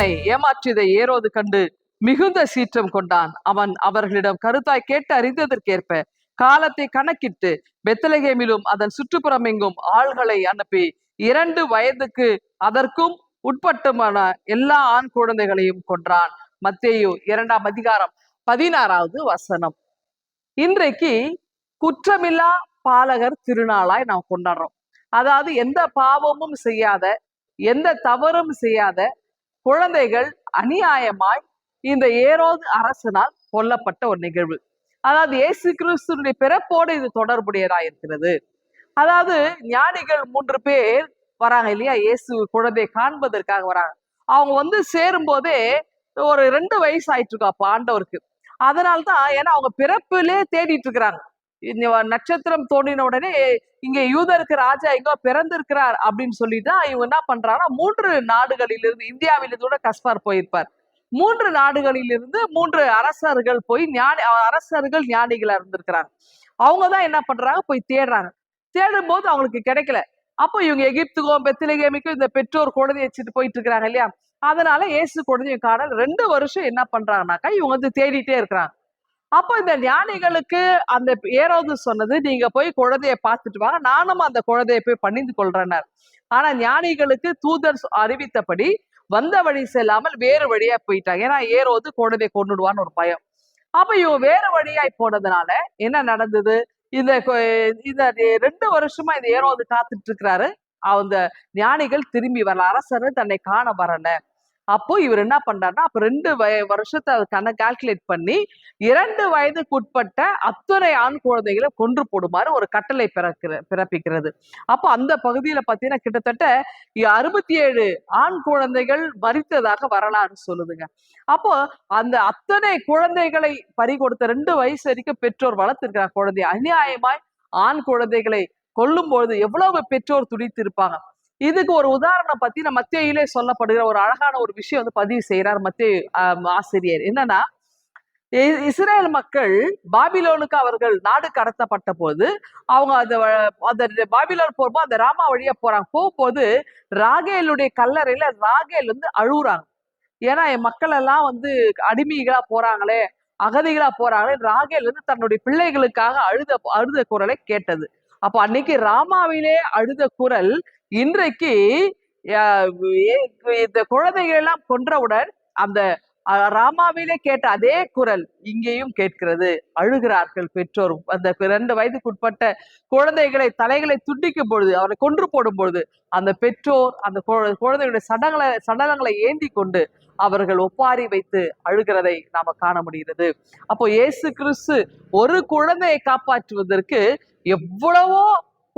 தன்னை ஏமாற்றியதை ஏரோது கண்டு மிகுந்த சீற்றம் கொண்டான். அவன் அவர்களிடம் கருத்தாய் கேட்டு அறிந்ததற்கேற்ப காலத்தை கணக்கிட்டு பெத்தலகேமிலும் அதன் சுற்றுப்புறம் எங்கும் ஆள்களை அனுப்பி இரண்டு வயதுக்கு அதற்கும் உட்பட்டுமான எல்லா ஆண் குழந்தைகளையும் கொன்றான். மத்தேயு இரண்டாம் அதிகாரம் பதினாறாவது வசனம். இன்றைக்கு குற்றமில்லா பாலகர் திருநாளாய் நாம் கொண்டாடுறோம். அதாவது எந்த பாவமும் செய்யாத எந்த தவறும் செய்யாத குழந்தைகள் அநியாயமாய் இந்த ஏரோது அரசனால் கொல்லப்பட்ட ஒரு நிகழ்வு. அதாவது இயேசு கிறிஸ்துனுடைய பிறப்போடு இது தொடர்புடையதா இருக்கிறது. அதாவது ஞானிகள் மூன்று பேர் வராங்க இல்லையா? இயேசு குழந்தையை காண்பதற்காக வராங்க. அவங்க வந்து சேரும் போதே ஒரு ரெண்டு வயசு ஆயிட்டு இருக்கா அப்ப ஆண்டவருக்கு. ஏன்னா அவங்க பிறப்பிலே தேடிட்டு இருக்கிறாங்க. நட்சத்திரம் தோன்றின உடனே இங்க யூதருக்கு ராஜா எங்கோ பிறந்திருக்கிறார் அப்படின்னு சொல்லிட்டு இவங்க என்ன பண்றாங்கன்னா மூன்று நாடுகளிலிருந்து இந்தியாவிலிருந்து கூட கஸ்பார் போயிருப்பார். மூன்று நாடுகளிலிருந்து மூன்று அரசர்கள் போய் ஞானி அரசர்கள் ஞானிகளா இருந்திருக்கிறாங்க. அவங்க தான் என்ன பண்றாங்க போய் தேடுறாங்க. தேடும் போது அவங்களுக்கு கிடைக்கல. அப்போ இவங்க எகிப்துக்கும் பெத்திலகேமிக்கும் இந்த பெற்றோர் குழந்தைய வச்சுட்டு போயிட்டு இருக்கிறாங்க இல்லையா? அதனால இயேசு குழந்தைய காணல் ரெண்டு வருஷம் என்ன பண்றாங்கனாக்கா இவங்க வந்து தேடிட்டே இருக்கிறாங்க. அப்போ இந்த ஞானிகளுக்கு அந்த ஏரோது சொன்னது நீங்க போய் குழந்தைய பார்த்துட்டு வாங்க. நானும் அந்த குழந்தைய போய் பணிந்து கொள்றனர் ஆனா ஞானிகளுக்கு தூதர் அறிவித்தபடி வந்த வழி செல்லாமல் வேறு வழியா போயிட்டாங்க. ஏன்னா ஏறோது குழந்தைய கொண்டுடுவான்னு ஒரு பயம். அப்ப இவன் வேறு வழியாய் போனதுனால என்ன நடந்தது? இந்த இந்த ரெண்டு வருஷமா இந்த ஏறோது காத்துட்டு இருக்கிறாரு. அந்த ஞானிகள் திரும்பி வரல. அரசர் தன்னை காண வரல. அப்போ இவர் என்ன பண்றாருன்னா அப்ப ரெண்டு வய வருஷத்தை கண கால்குலேட் பண்ணி இரண்டு வயதுக்குட்பட்ட அத்தனை ஆண் குழந்தைகளை கொன்று போடுமாறு ஒரு கட்டளை பிறக்கிற பிறப்பிக்கிறது. அப்போ அந்த பகுதியில பாத்தீங்கன்னா கிட்டத்தட்ட அறுபத்தி ஏழு ஆண் குழந்தைகள் மறித்ததாக வரலாறு சொல்லுதுங்க. அப்போ அந்த அத்தனை குழந்தைகளை பறி கொடுத்த ரெண்டு வயசு வரைக்கும் பெற்றோர் வளர்த்திருக்கிறார் குழந்தை. அநியாயமாய் ஆண் குழந்தைகளை கொல்லும் பொழுது எவ்வளவு பெற்றோர் துடித்திருப்பாங்க. இதுக்கு ஒரு உதாரணம் பத்தி நம்ம மத்தியிலே சொல்லப்படுகிற ஒரு அழகான ஒரு விஷயம் வந்து பதிவு செய்யறார் மத்திய ஆசிரியர். என்னன்னா இஸ்ரேல் மக்கள் பாபிலோனுக்கு அவர்கள் நாடு கடத்தப்பட்ட போது அவங்க அந்த அந்த பாபிலோன் போகும்போது அந்த ராமா வழியா போறாங்க. போகும்போது ராகேலுடைய கல்லறையில ராகேல் வந்து அழுகுறாங்க ஏன்னா என் மக்கள் எல்லாம் வந்து அடிமைகளா போறாங்களே அகதிகளா போறாங்களே ராகேல் வந்து தன்னுடைய பிள்ளைகளுக்காக அழுத அழுத குரலை கேட்டது. அப்ப அன்னைக்கு ராமாவிலே அழுத குரல் இன்றைக்கு இந்த குழந்தைகள் எல்லாம் கொன்றவுடன் அந்த ராமாவிலே கேட்ட அதே குரல் இங்கேயும் கேட்கிறது. அழுகிறார்கள் பெற்றோர் அந்த ரெண்டு வயதுக்குட்பட்ட குழந்தைகளை தலைகளை துண்டிக்கும் பொழுது அவரை கொன்று போடும் பொழுது அந்த பெற்றோர் அந்த குழந்தைகளுடைய சடங்களை சடலங்களை ஏந்தி கொண்டு அவர்கள் ஒப்பாரி வைத்து அழுகிறதை நாம காண முடிகிறது. அப்போ இயேசு கிறிஸ்து ஒரு குழந்தையை காப்பாற்றுவதற்கு எவ்வளவோ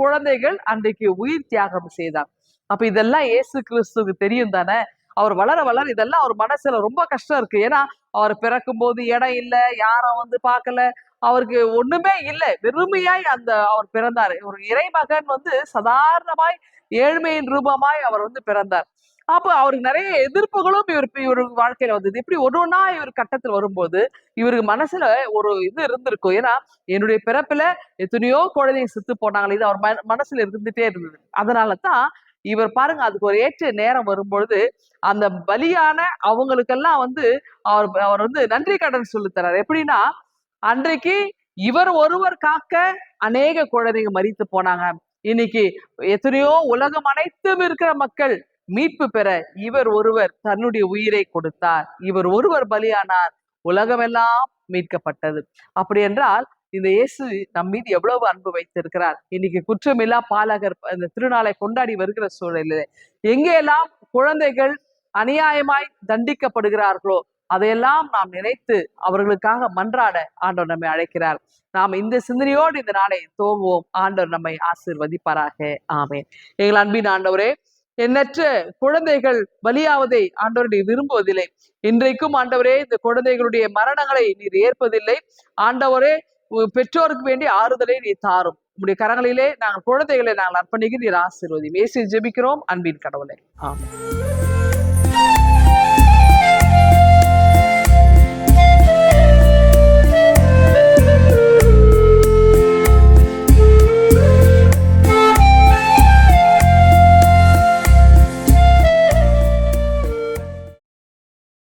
குழந்தைகள் அன்றைக்கு உயிர் தியாகம் செய்தார். அப்ப இதெல்லாம் இயேசு கிறிஸ்துக்கு தெரியும் தானே? அவர் வளர வளர இதெல்லாம் அவர் மனசுல ரொம்ப கஷ்டம் இருக்கு. ஏன்னா அவர் பிறக்கும் போது இடம் இல்லை யாரும் வந்து பார்க்கல அவருக்கு ஒண்ணுமே இல்லை. வெறுமையாய் அந்த அவர் பிறந்தார். ஒரு இறைமகன் வந்து சாதாரணமாய் ஏழ்மையின் ரூபமாய் அவர் வந்து பிறந்தார். அப்போ அவருக்கு நிறைய எதிர்ப்புகளும் இவர் இவர் வாழ்க்கையில வந்தது. இப்படி ஒன்று ஒன்றா இவர் கட்டத்தில் வரும்போது இவருக்கு மனசுல ஒரு இது இருந்திருக்கும். ஏன்னா என்னுடைய பிறப்புல எத்தனையோ குழந்தைங்க செத்து போனாங்களே இது அவர் மனசுல இருந்துட்டே இருந்தது. அதனால தான் இவர் பாருங்க அதுக்கு ஒரு ஏற்ற நேரம் வரும்பொழுது அந்த பலியான அவங்களுக்கெல்லாம் வந்து அவர் அவர் வந்து நன்றி கடன் சொல்லித்தரார் எப்படின்னா அன்றைக்கு இவர் ஒருவர் காக்க அநேக குழந்தைங்க மறித்து போனாங்க. இன்னைக்கு எத்தனையோ உலகம் அனைத்தும் இருக்கிற மக்கள் மீட்பு பெற இவர் ஒருவர் தன்னுடைய உயிரை கொடுத்தார். இவர் ஒருவர் பலியானார். உலகமெல்லாம் மீட்கப்பட்டது. அப்படி என்றால் இந்த இயேசு நம் மீது எவ்வளவு அன்பு வைத்திருக்கிறார். இன்னைக்கு குற்றமில்லா பாலகர் இந்த திருநாளை கொண்டாடி வருகிற சூழலில் எங்கெல்லாம் குழந்தைகள் அநியாயமாய் தண்டிக்கப்படுகிறார்களோ அதையெல்லாம் நாம் நினைத்து அவர்களுக்காக மன்றாட ஆண்டவர் நம்மை அழைக்கிறார். நாம் இந்த சிந்தனையோடு இந்த நாளை தோங்குவோம் ஆண்டவர் நம்மை ஆசிர்வதிப்பாராக. ஆமே எங்கள் அன்பின் ஆண்டவரே எண்ணற்ற குழந்தைகள் பலியாவதை ஆண்டவருடைய விரும்புவதில்லை. இன்றைக்கும் ஆண்டவரே இந்த குழந்தைகளுடைய மரணங்களை நீர் ஏற்பதில்லை. ஆண்டவரே பெற்றோருக்கு வேண்டிய ஆறுதலை நீ தாரும். உங்களுடைய கரங்களிலே நாங்கள் குழந்தைகளை நாங்கள் அர்ப்பணிக்க நீர் ஆசீர்வதி மேசி ஜெபிக்கிறோம். அன்பின் கடவுளை. ஆமாம்